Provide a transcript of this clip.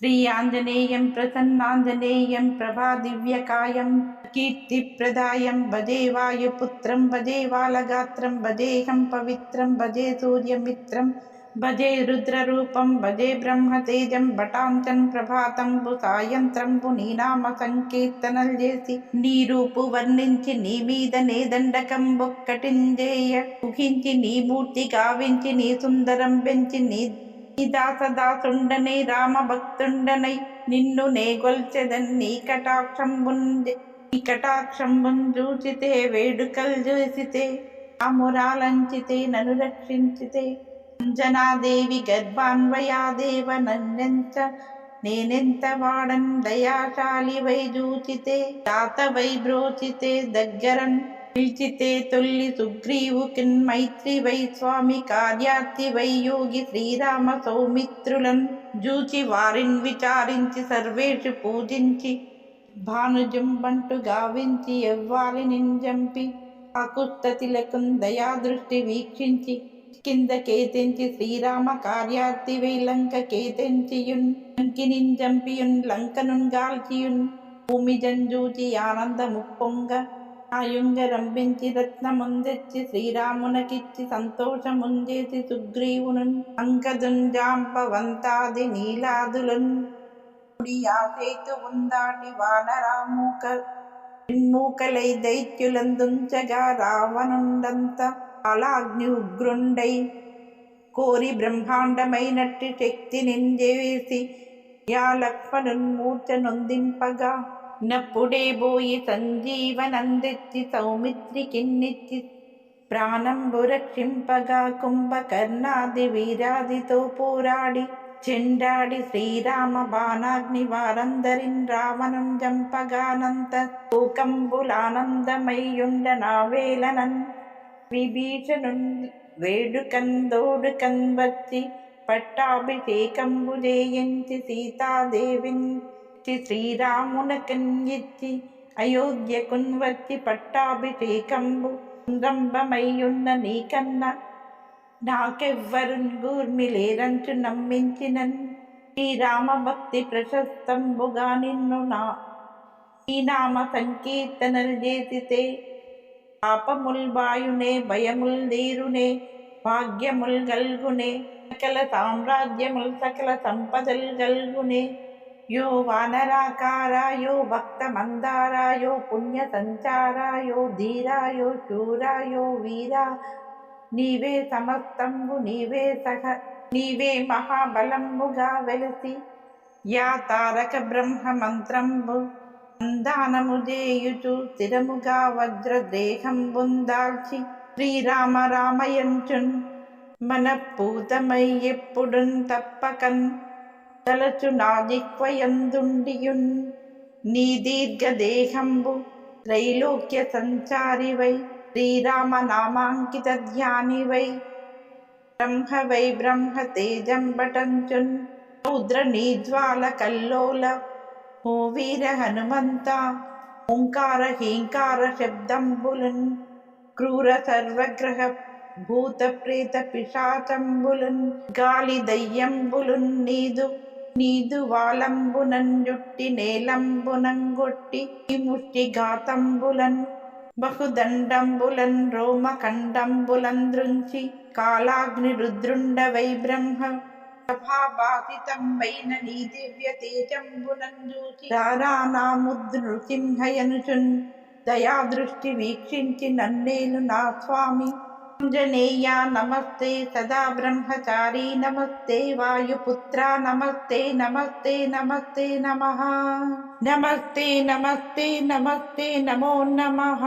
శ్రీ ఆంజనేయం ప్రసన్నాంజనేయం ప్రభాదివ్యకాయం కీర్తిప్రదాయం భజే వాయుపుత్రం భజే వాలగాత్రం భజేహం పవిత్రం భజే సూర్యమిత్రం భజే రుద్రరూపం భజే బ్రహ్మతేజం భటాంచన్ ప్రభాతంబు సాయంత్రంబు నీనామ సంకీర్తనలు చేసి నీ రూపు వర్ణించి నీ మీద నే దండకం ఊహించి నీ మూర్తి గావించి నీ సుందరం పెంచి నీ నీ దాసదాసుండనే రామ భక్తుండనై నిన్ను నేగొల్చెదన్ నీ కటాక్షంబుంది. నీ కటాక్షంబున్ చూచితే వేడుకలు చూసితే ఆమురాలంచితే నన్ను రక్షించితే. అంజనాదేవి గర్భాన్వయాదేవ నన్నెంత నేనెంత వాడన్ దయాశాలి వై చూచితే తాత వై బ్రోచితే దగ్గరన్ పిలిచితే తొల్లి సుగ్రీవు కిన్ మైత్రి వై స్వామి కార్యార్థి వై యోగి శ్రీరామ సౌమిత్రులన్ జూచి వారిన్ విచారించి సర్వేషు పూజించి భానుజంబంటు గావించి ఎవ్వాలి నింజంపి ఆకుస్తతిలకం దయాదృష్టి వీక్షించి కింద కేతించి శ్రీరామ కార్యార్థి వై లంక కేతించియున్ లంకినింజంపియున్ లంకనున్ గాల్చియున్ భూమి జంజూచి ఆనందముప్పొంగ ఆయుంగరంబించి రత్నముందెచ్చి శ్రీరామునకిచ్చి సంతోషముంజేసి సుగ్రీవును అంకదుంజాంపవంతాది నీలాదులను ఆసేతు ఉందాటి వానరామూక మూకలై దైత్యులందుంచగా రావణుండంత అలాగ్ని ఉగ్రుండై కోరి బ్రహ్మాండమైనట్టి శక్తి నింజేసి యా లక్ష్మణున్మూర్చ నొందింపగా నప్పుడే బోయి సంజీవనందెచ్చి సౌమిత్రి కిన్నిచ్చి ప్రాణంబు రక్షింపగా కుంభకర్ణాది వీరాదితో పోరాడి చెండాడి శ్రీరామ బాణాగ్ని వారందరిన్ రావణం జంపగానంత శోకంబులానందమయ్యుండ నావేలనన్ విభీషణున్ వేడుకందోడు వచ్చి పట్టాభిషేకంబు జేయించి సీతాదేవిన్ శ్రీరామునకన్యిచ్చి అయోధ్య కున్వర్తి పట్టాభిషేకంబు రంభమయ్యున్న నీకన్నా నాకెవ్వరున్ గూర్మిలేరంచు నమ్మించినన్. శ్రీరామ భక్తి ప్రశస్తంబుగా నిన్ను నా ఈ నామ సంకీర్తనలు చేసితే పాపముల్ బాయునే భయముల్ నీరునే భాగ్యముల్ గల్గునే సకల సామ్రాజ్యముల్ సకల సంపదల్ గల్గునే. యో వానరాకార యో భక్త మందార యో పుణ్య సంచార యో ధీరా వీరా నీవే సమస్తంబు నీవే సహ నీవే మహాబలంబుగా వెలసి యా తారక బ్రహ్మ మంత్రంబు సంధానము చేయుచు స్థిరముగా వజ్రదేహం బుందాల్చి శ్రీరామ రామయంచున్ మన పూతమై ఎప్పుడున్ తప్పకన్ తలచు నాదిక్వయందుండియున్ నీ దీర్ఘదేహంబు త్రైలోక్య సంచారివై శ్రీరామ నామాంకిత ధ్యానివై బ్రహ్మ వై బ్రహ్మ తేజంబటంచున్ రౌద్ర నీజ్వాల కల్లోల ఓ వీర హనుమంత ఓంకార హీంకార శబ్దంబులున్ క్రూర సర్వగ్రహ భూత ప్రేత పిశాచంబులున్ గాలి దయ్యంబులున్ నీదు నీదు వాలంబునంజుట్టి నేలంబునంగొట్టి ఈ ముష్టి ఘాతంబులన్ బహుదండంబులన్ రోమఖండంబులన్ దృంచి కాలాగ్ని రుద్రుండవై బ్రహ్మ ప్రభాభాసితం నీ దివ్య తేజంబునం చూచి దయాదృష్టి వీక్షించి నన్నేను నా స్వామి ञ्जनेया नमस्ते सदा ब्रह्मचारी नमस्ते वायुपुत्रा नमस्ते नमस्ते नमस्ते नमः। नमस्ते नमस्ते नमस्ते नमो नमः।